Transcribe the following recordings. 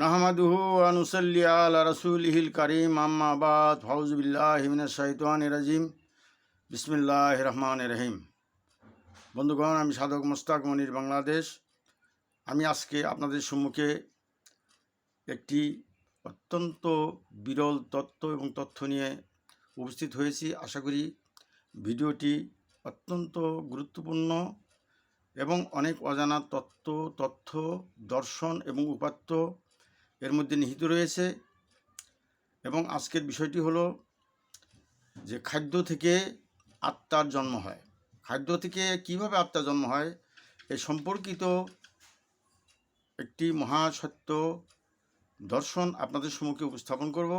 নাহমাদুহু আনুসল্লি আলা রসুলহিল করিম আম্মাবাদ ফাউজবিল্লাহ শাহিতান রাজিম। বিসমিল্লাহ রহমান রহিম। বন্ধুগণ, আমি সাধক মোস্তাক মনির বাংলাদেশ। আমি আজকে আপনাদের সম্মুখে একটি অত্যন্ত বিরল তত্ত্ব এবং তথ্য নিয়ে উপস্থিত হয়েছি। আশা করি ভিডিওটি অত্যন্ত গুরুত্বপূর্ণ এবং অনেক অজানা তত্ত্ব, তথ্য, দর্শন এবং উপাত্ত এর মধ্যে নিহিত রয়েছে এবং আজকের বিষয়টি হলো যে খাদ্য থেকে আত্মার জন্ম হয়। খাদ্য থেকে কীভাবে আত্মার জন্ম হয়? এ সম্পর্কিত একটি মহাসত্য দর্শন আপনাদের সম্মুখে উপস্থাপন করব।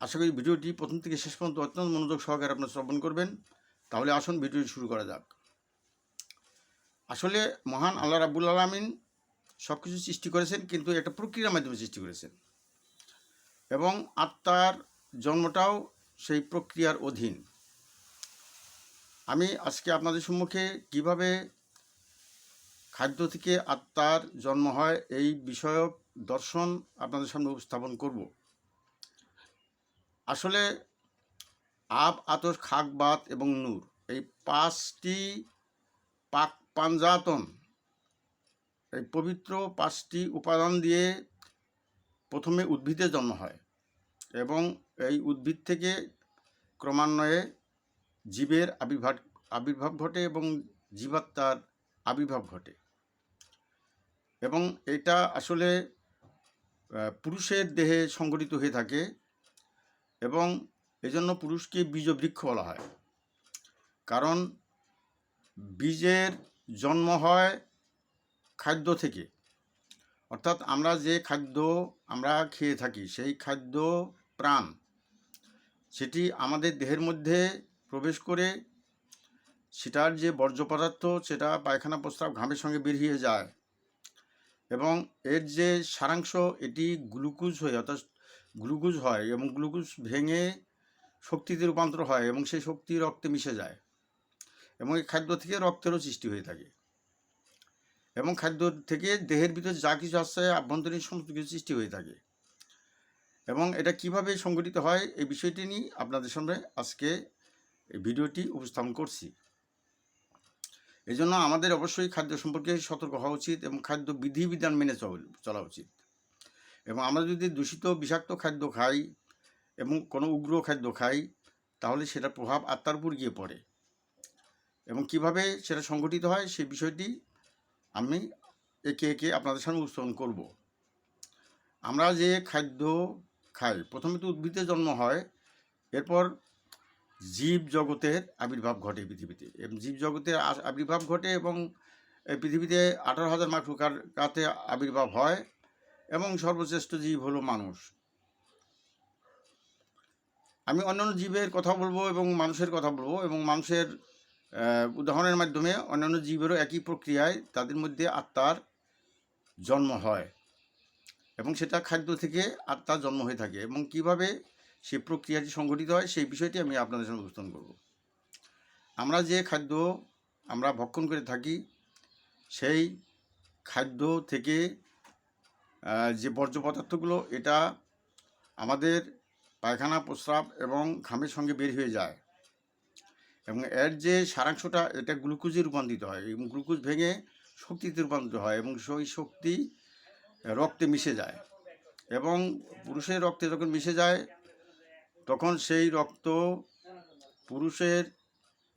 আশা করি ভিডিওটি প্রথম থেকে শেষ পর্যন্ত অত্যন্ত মনোযোগ সহকারে আপনারা শ্রবণ করবেন। তাহলে আসুন ভিডিওটি শুরু করা যাক। আসলে মহান আল্লাহ রাবুল আলমিন সব কিছু সৃষ্টি করেছেন, কিন্তু একটা প্রক্রিয়ার মাধ্যমে সৃষ্টি করেছেন। এবং আত্মার জন্মটাও সেই প্রক্রিয়ার অধীন। আমি আজকে আপনাদের সম্মুখে কীভাবে খাদ্য থেকে আত্মার জন্ম হয় এই বিষয়ক দর্শন আপনাদের সামনে উপস্থাপন করব। আসলে আব, আতর খাক বাত এবং নূর এই পাঁচটি পাক পাঞ্জাতন এই পবিত্র পাঁচটি উপাদান দিয়ে প্রথমে উদ্ভিদের জন্ম হয় এবং এই উদ্ভিদ থেকে ক্রমান্বয়ে জীবের আবির্ভাব আবির্ভাব ঘটে এবং জীবাত্মার আবির্ভাব ঘটে। এবং এটা আসলে পুরুষের দেহে সংগঠিত হয়ে থাকে এবং এজন্য পুরুষকে বীজবৃক্ষ বলা হয়। কারণ বীজের জন্ম হয় খাদ্য থেকে। অর্থাৎ আমরা যে খাদ্য আমরা খেয়ে থাকি, সেই খাদ্য প্রাণ, সেটি আমাদের দেহের মধ্যে প্রবেশ করে সেটার যে বর্জ্য পদার্থ, সেটা পায়খানা প্রস্তাব ঘামের সঙ্গে বেরিয়ে যায় এবং এর যে সারাংশ, এটি গ্লুকোজ হয়ে, অর্থাৎ গ্লুকোজ হয় এবং গ্লুকোজ ভেঙে শক্তিতে রূপান্তর হয় এবং সেই শক্তি রক্তে মিশে যায় এবং এই খাদ্য থেকে রক্তেরও সৃষ্টি হয়ে থাকে। এবং খাদ্য থেকে দেহের ভিতরে যা কিছু আসছে, আভ্যন্তরীণ সমস্ত কিছু সৃষ্টি হয়ে থাকে। এবং এটা কীভাবে সংগঠিত হয়, এই বিষয়টি নিয়ে আপনাদের সামনে আজকে এই ভিডিওটি উপস্থাপন করছি। এই জন্য আমাদের অবশ্যই খাদ্য সম্পর্কে সতর্ক হওয়া উচিত এবং খাদ্য বিধিবিধান মেনে চল- উচিত। এবং আমরা যদি দূষিত বিষাক্ত খাদ্য খাই এবং কোনো উগ্র খাদ্য খাই, তাহলে সেটার প্রভাব আত্মার উপর গিয়ে পড়ে। এবং কীভাবে সেটা সংগঠিত হয় সেই বিষয়টি আমি একে একে আপনাদের সামনে উপস্থাপন করব। আমরা যে খাদ্য খাই, প্রথমে তো উদ্ভিদের জন্ম হয়, এরপর জীব জগতের আবির্ভাব ঘটে পৃথিবীতে। জীব জগতের আবির্ভাব ঘটে এবং পৃথিবীতে আঠারো হাজার মাকলুকার কাতে আবির্ভাব হয় এবং সর্বশ্রেষ্ঠ জীব হলো মানুষ। আমি অন্যান্য জীবের কথা বলব এবং মানুষের কথা বলব এবং মানুষের উদাহরণের মাধ্যমে অন্যান্য জীবেরও একই প্রক্রিয়ায় তাদের মধ্যে আত্মার জন্ম হয় এবং সেটা খাদ্য থেকে আত্মার জন্ম হয়ে থাকে এবং কীভাবে সেই প্রক্রিয়াটি সংঘটিত হয় সেই বিষয়টি আমি আপনাদের সঙ্গে উপস্থাপন করব। আমরা যে খাদ্য আমরা ভক্ষণ করে থাকি, সেই খাদ্য থেকে যে বর্জ্য পদার্থগুলো, এটা আমাদের পায়খানা, প্রস্রাব এবং ঘামের সঙ্গে বের হয়ে যায়। এবং এর যে সারাংশটা, এটা গ্লুকোজে রূপান্তরিত হয় এবং গ্লুকোজ ভেঙে শক্তিতে রূপান্তরিত হয় এবং সেই শক্তি রক্তে মিশে যায়। এবং পুরুষের রক্তে যখন মিশে যায়, তখন সেই রক্ত পুরুষের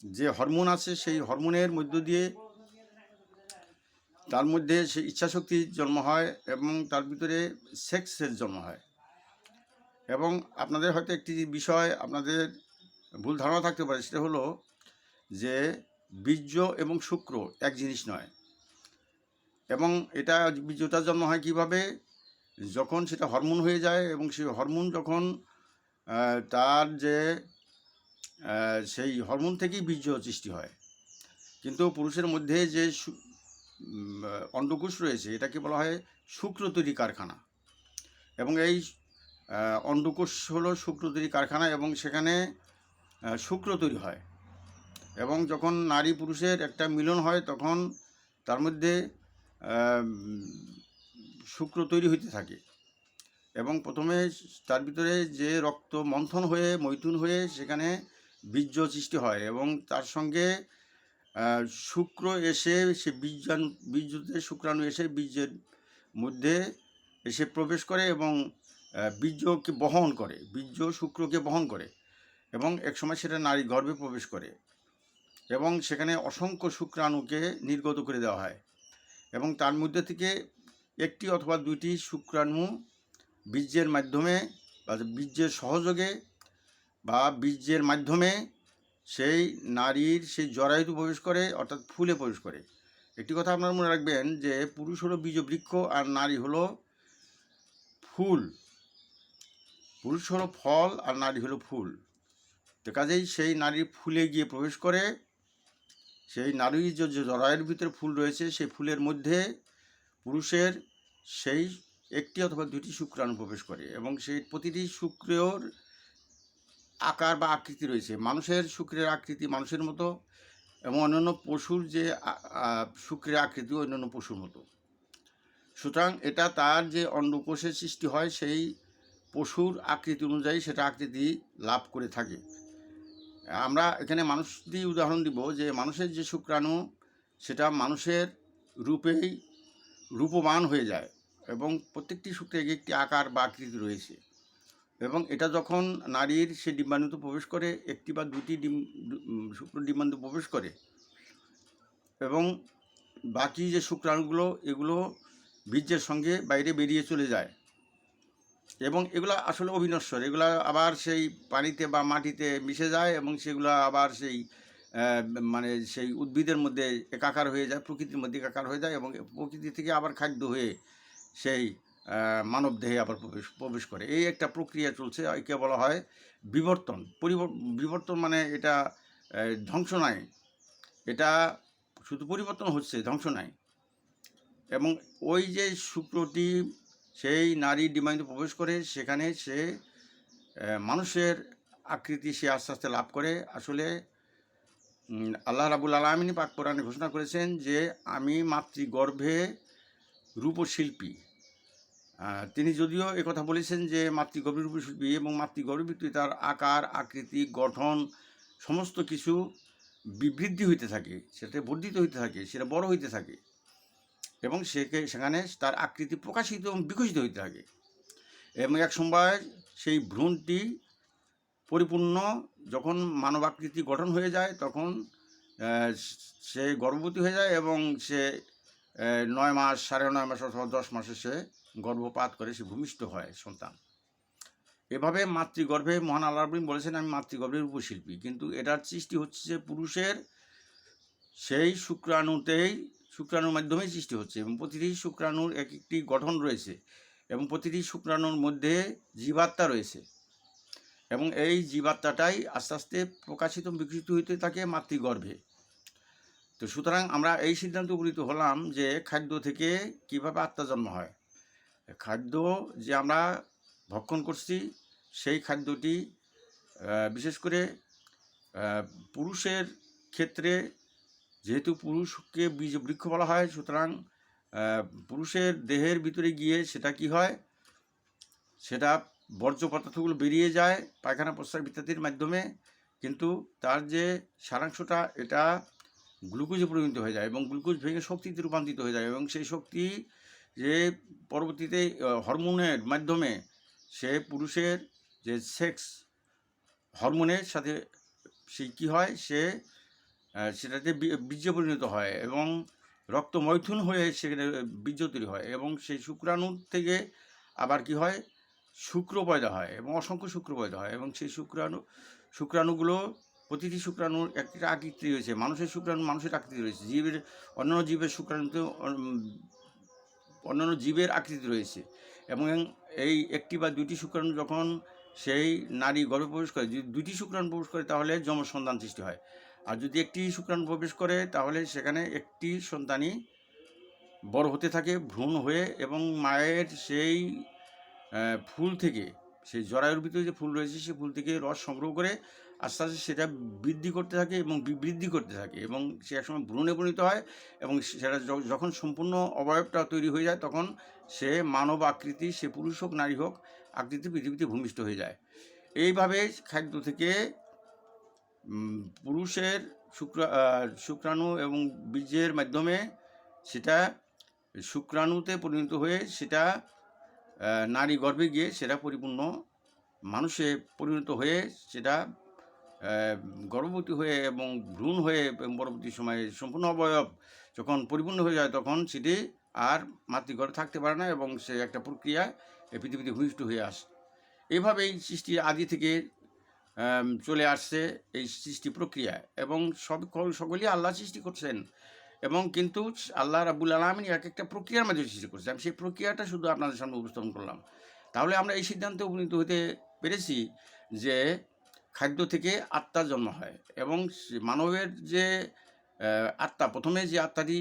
যে হরমোন আছে, সেই হরমোনের মধ্য দিয়ে তার মধ্যে সেই ইচ্ছাশক্তির জন্ম হয় এবং তার ভিতরে সেক্সের জন্ম হয়। এবং আপনাদের হয়তো একটি বিষয়, আপনাদের ভুল ধারণা থাকতে পারে, সেটা হলো যে বীর্য এবং শুক্র এক জিনিস নয়। এবং এটা বীর্যটার জন্ম হয় কীভাবে? যখন সেটা হরমোন হয়ে যায় এবং সেই হরমোন যখন তার যে সেই হরমোন থেকেই বীর্য সৃষ্টি হয়। কিন্তু পুরুষের মধ্যে যে অন্ডকোষ রয়েছে, এটাকে বলা হয় শুক্র তৈরি কারখানা। এবং এই অন্ডকোষ হলো শুক্র তৈরি কারখানা এবং সেখানে শুক্র তৈরি হয়। এবং যখন নারী পুরুষের একটা মিলন হয়, তখন তার মধ্যে শুক্র তৈরি হইতে থাকে। এবং প্রথমে তার ভিতরে যে রক্ত মন্থন হয়ে, মৈথুন হয়ে সেখানে বীর্য সৃষ্টি হয় এবং তার সঙ্গে শুক্র এসে সে বীজাণু বীর্যতে শুক্রাণু এসে বীর্যের মধ্যে এসে প্রবেশ করে এবং বীর্যকে বহন করে, বীর্য শুক্রকে বহন করে। এবং একসময় সেটা নারী গর্ভে প্রবেশ করে এবং সেখানে অসংখ্য শুক্রাণুকে নির্গত করে দেওয়া হয় এবং তার মধ্যে থেকে একটি অথবা দুইটি শুক্রাণু বীর্যের মাধ্যমে বা বীর্যের সহযোগে বা বীর্যের মাধ্যমে সেই নারীর সেই জরায়ুতে প্রবেশ করে, অর্থাৎ ফুলে প্রবেশ করে। একটি কথা আপনারা মনে রাখবেন যে পুরুষ হলো বীজবৃক্ষ আর নারী হলো ফুল। পুরুষ হলো ফল আর নারী হলো ফুল। তো কাজেই সেই নারীর ফুলে গিয়ে প্রবেশ করে। সেই নারীর যে জরায়ের ভিতরে ফুল রয়েছে, সেই ফুলের মধ্যে পুরুষের সেই একটি অথবা দুটি শুক্রাণু প্রবেশ করে এবং সেই প্রতিটি শুক্রের আকার বা আকৃতি রয়েছে। মানুষের শুক্রের আকৃতি মানুষের মতো এবং অন্যান্য পশুর যে শুক্রের আকৃতি অন্যান্য পশুর মতো। সুতরাং এটা তার যে অন্ডকোষের সৃষ্টি হয়, সেই পশুর আকৃতি অনুযায়ী সেটা আকৃতি লাভ করে থাকে। আমরা এখানে মানুষ দিয়ে উদাহরণ দিব যে মানুষের যে শুক্রাণু, সেটা মানুষের রূপেই রূপবান হয়ে যায় এবং প্রত্যেকটি শুক্রে এক একটি আকার বা আকৃতি রয়েছে এবং এটা যখন নারীর সে ডিম্বাণুতে প্রবেশ করে, একটি বা দুটি ডিম শুক্র ডিম্বাণুতে প্রবেশ করে এবং বাকি যে শুক্রাণুগুলো, এগুলো বীর্যের সঙ্গে বাইরে বেরিয়ে চলে যায়। এবং এগুলো আসলে অবিনশ্বর। এগুলো আবার সেই পানিতে বা মাটিতে মিশে যায় এবং সেগুলো আবার সেই মানে সেই উদ্ভিদের মধ্যে একাকার হয়ে যায়, প্রকৃতির মধ্যে একাকার হয়ে যায় এবং প্রকৃতি থেকে আবার খাদ্য হয়ে সেই মানব দেহে আবার প্রবেশ প্রবেশ করে। এই একটা প্রক্রিয়া চলছে, একে বলা হয় বিবর্তন। বিবর্তন মানে এটা ধ্বংস নয় এটা শুধু পরিবর্তন হচ্ছে, ধ্বংস নয় এবং ওই যে শুক্রটি সেই নারী ডিমান্ডে প্রবেশ করে সেখানে সে মানুষের আকৃতি সে আস্তে আস্তে লাভ করে। আসলে আল্লাহ রাবুল আলমিনী পাক কোরআনে ঘোষণা করেছেন যে, আমি মাতৃগর্ভে রূপশিল্পী। তিনি যদিও কথা বলেছেন যে, মাতৃগর্ভে রূপশিল্পী এবং মাতৃগর্ভের ভিত্তি তার আকার, আকৃতি, গঠন, সমস্ত কিছু বিবৃদ্ধি হইতে থাকে, সেটা বর্ধিত হইতে থাকে, সেটা বড় হইতে থাকে। এবং সেকে, সেখানে তার আকৃতি প্রকাশিত এবং বিকশিত হইতে থাকে। এবং এক সময় সেই ভ্রূণটি পরিপূর্ণ যখন মানব আকৃতি গঠন হয়ে যায়, তখন সে গর্ভবতী হয়ে যায় এবং সে নয় মাস, সাড়ে নয় মাস অথবা দশ মাসে সে গর্ভপাত করে, সে ভূমিষ্ঠ হয় সন্তান। এভাবে মাতৃগর্ভে মহান আল্লাহ রবিন বলেছেন, আমি মাতৃগর্ভের উপশিল্পী। কিন্তু এটার সৃষ্টি হচ্ছে যে পুরুষের সেই শুক্রাণুতেই শুক্রাণুর মাধ্যমেই সৃষ্টি হচ্ছে এবং প্রতিটি শুক্রাণুর এক একটি গঠন রয়েছে এবং প্রতিটি শুক্রাণুর মধ্যে জীবাত্মা রয়েছে এবং এই জীবাত্মাটাই আস্তে আস্তে প্রকাশিত বিকশিত হইতে থাকে মাতৃগর্ভে। তো সুতরাং আমরা এই সিদ্ধান্ত উপনীত হলাম যে খাদ্য থেকে কীভাবে আত্মা জন্ম হয়। খাদ্য যে আমরা ভক্ষণ করছি, সেই খাদ্যটি বিশেষ করে পুরুষের ক্ষেত্রে যেহেতু পুরুষকে বীজ, বৃক্ষ বলা হয়, সুতরাং পুরুষের দেহের ভিতরে গিয়ে সেটা কি হয়? সেটা বর্জ্য পদার্থগুলো বেরিয়ে যায় পায়খানা প্রস্রাব ইত্যাদির মাধ্যমে, কিন্তু তার যে সারাংশটা, এটা গ্লুকোজে পরিণত হয়ে যায় এবং গ্লুকোজ ভেঙে শক্তিতে রূপান্তরিত হয়ে যায় এবং সেই শক্তি যে পরবর্তীতে হরমোনের মাধ্যমে সে পুরুষের যে সেক্স হরমোনের সাথে সেই কী হয়? সে সেটাতে বীর্যে পরিণত হয় এবং রক্ত মৈথুন হয়ে সেখানে বীর্য তৈরি হয় এবং সেই শুক্রাণু থেকে আবার কি হয়? শুক্র পয়দা হয় এবং অসংখ্য শুক্র পয়দা হয় এবং সেই শুক্রাণু, শুক্রাণুগুলো প্রতিটি শুক্রাণুর একটা আকৃতি রয়েছে। মানুষের শুক্রাণু মানুষের আকৃতি রয়েছে। জীবের, অন্যান্য জীবের শুক্রাণুতে অন্যান্য জীবের আকৃতি রয়েছে এবং এই একটি বা দুটি শুক্রাণু যখন সেই নারী গর্ভে প্রবেশ করে, যদি দুটি শুক্রাণু প্রবেশ করে তাহলে যম সন্তান সৃষ্টি হয়। আর যদি একটি শুক্রাণু প্রবেশ করে, তাহলে সেখানে একটি সন্তানই বড় হতে থাকে, ভ্রূণ হয়ে এবং মায়ের সেই ফুল থেকে, সেই জরায়ুর ভিতরে যে ফুল রয়েছে সেই ফুল থেকে রস সংগ্রহ করে আস্তে আস্তে সেটা বৃদ্ধি করতে থাকে এবং বৃদ্ধি করতে থাকে এবং সে একসময় ভ্রূণে পরিণত হয় এবং সেটা যখন সম্পূর্ণ অবয়বটা তৈরি হয়ে যায়, তখন সে মানব আকৃতি, সে পুরুষ হোক, নারী হোক, আকৃতি পৃথিবীতে ভূমিষ্ঠ হয়ে যায়। এইভাবে খাদ্য থেকে পুরুষের শুক্র শুক্রাণু এবং বীর্যের মাধ্যমে সেটা শুক্রাণুতে পরিণত হয়ে সেটা নারী গর্ভে গিয়ে সেটা পরিপূর্ণ, মানুষে পরিণত হয়ে সেটা গর্ভবতী হয়ে এবং ভ্রূণ হয়ে পরবর্তী সময়ে সম্পূর্ণ অবয়ব যখন পরিপূর্ণ হয়ে যায় তখন সেটি আর মাতৃগর্ভে থাকতে পারে না এবং সে একটা প্রক্রিয়া পৃথিবীতে ভূমিষ্ঠ হয়ে আসে। এভাবেই সৃষ্টির আদি থেকে চলে আসছে এই সৃষ্টি প্রক্রিয়া এবং সব সকলেই আল্লাহ সৃষ্টি করছেন। এবং কিন্তু আল্লাহ রাবুল আলমিন এক একটা প্রক্রিয়ার মাধ্যমে সৃষ্টি করছে। আমি সেই প্রক্রিয়াটা শুধু আপনাদের সামনে উপস্থাপন করলাম। তাহলে আমরা এই সিদ্ধান্তে উপনীত হতে পেরেছি যে খাদ্য থেকে আত্মার জন্ম হয় এবং মানবের যে আত্মা, প্রথমে যে আত্মাটি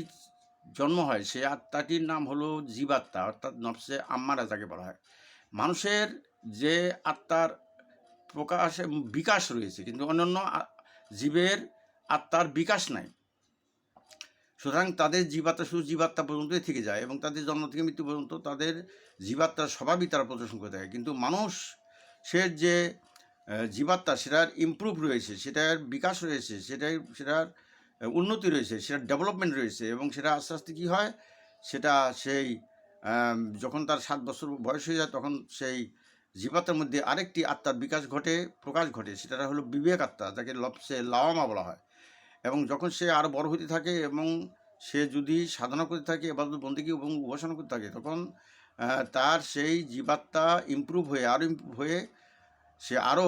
জন্ম হয় সেই আত্মাটির নাম হলো জীবাত্মা, অর্থাৎ নফসে আম্মারা যাকে বলা হয়। মানুষের যে আত্মার প্রকাশ বিকাশ রয়েছে, কিন্তু অন্যান্য জীবের আত্মার বিকাশ নাই। সুতরাং তাদের জীবাত্মা শুধু জীবাত্মা পর্যন্তই থেকে যায় এবং তাদের জন্ম থেকে মৃত্যু পর্যন্ত তাদের জীবাত্মার স্বভাবই তারা প্রদর্শন করে থাকে। কিন্তু মানুষ সে যে জীবাত্মা সেটার ইমপ্রুভ রয়েছে, সেটার বিকাশ রয়েছে, সেটার সেটার উন্নতি রয়েছে, সেটার ডেভেলপমেন্ট রয়েছে এবং সেটা আস্তে আস্তে কী হয়? সেটা সেই যখন তার সাত বছর বয়স হয়ে যায় তখন সেই জীবাত্মার মধ্যে আরেকটি আত্মার বিকাশ ঘটে, প্রকাশ ঘটে সেটা হলো বিবেক আত্মা, যাকে লপসে লাওয়ামা বলা হয়। এবং যখন সে আরও বড় হতে থাকে এবং সে যদি সাধনা করতে থাকে, এবাদত বন্দিকে এবং উপাসনা করতে থাকে, তখন তার সেই জীবাত্মা ইমপ্রুভ হয়ে আরও ইমপ্রুভ হয়ে সে আরও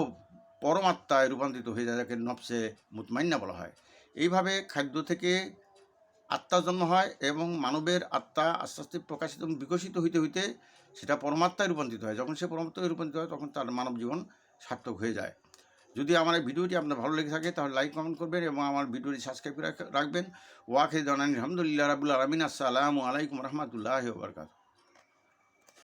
পরমাত্মায় রূপান্তরিত হয়ে যায়, যাকে নফসে মুতমাইন্না বলা হয়। এইভাবে খাদ্য থেকে আত্মা জন্ম হয় এবং মানবের আত্মা আস্তে আস্তে প্রকাশিত এবং বিকশিত হইতে হইতে সেটা পরমাত্মায় রূপান্তরিত হয়। যখন সে পরমাত্মায় রূপান্তরিত হয়, তখন তার মানব জীবন সার্থক হয়ে যায়। যদি আমার এই ভিডিওটি আপনার ভালো লেগে থাকে, তাহলে লাইক কমেন্ট করবেন এবং আমার ভিডিওটি সাবস্ক্রাইব করে রাখ- রাখবেন ওয়াকে জানান আলহামদুলিল্লাহ রাবুল আলমিন। আসসালামু আলাইকুম রহমতুল্লাহ বরকাত